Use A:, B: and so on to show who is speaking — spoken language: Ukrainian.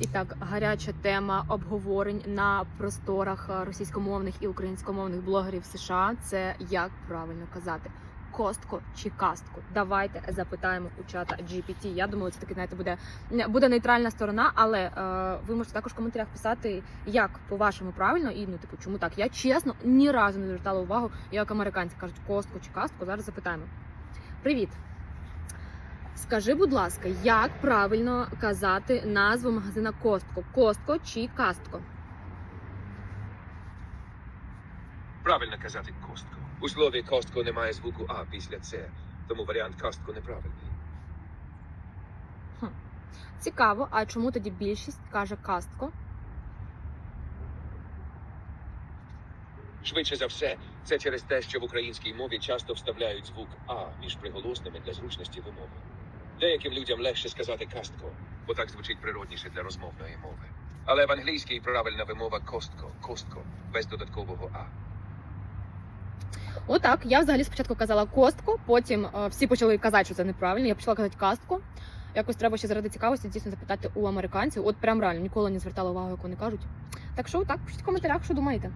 A: І так, гаряча тема обговорень на просторах е, російськомовних і українськомовних блогерів США. Це як правильно казати. Костко чи кастко? Давайте запитаємо у чата GPT. Я думаю, це таки знаєте, буде буде нейтральна сторона, але е, ви можете також в коментарях писати, як по-вашому правильно, і ну типу, чому так? Я чесно ні разу не звертала увагу, як американці кажуть костко чи кастко. Зараз запитаємо. Привіт. Скажи, будь ласка, як правильно казати назву магазина Костко? Костко чи Кастко?
B: Правильно казати костко. У слові костко немає звуку А після Це, тому варіант костко неправильний.
A: Цікаво, а чому тоді більшість каже Кастко?
B: Швидше за все, це через те, що в українській мові часто вставляють звук А між приголосними для зручності вимови. Деяким людям легше сказати кастко, бо так звучить природніше для розмовної мови. Але в англійській правильна вимова костко, костко, без додаткового А.
A: Отак. Я взагалі спочатку казала Костко, потім е, всі почали казати, що це неправильно. Я почала казати Кастко. Якось треба ще заради цікавості дійсно запитати у американців. От прям реально ніколи не звертала увагу, як вони кажуть. Так що так, пишіть в коментарях, що думаєте.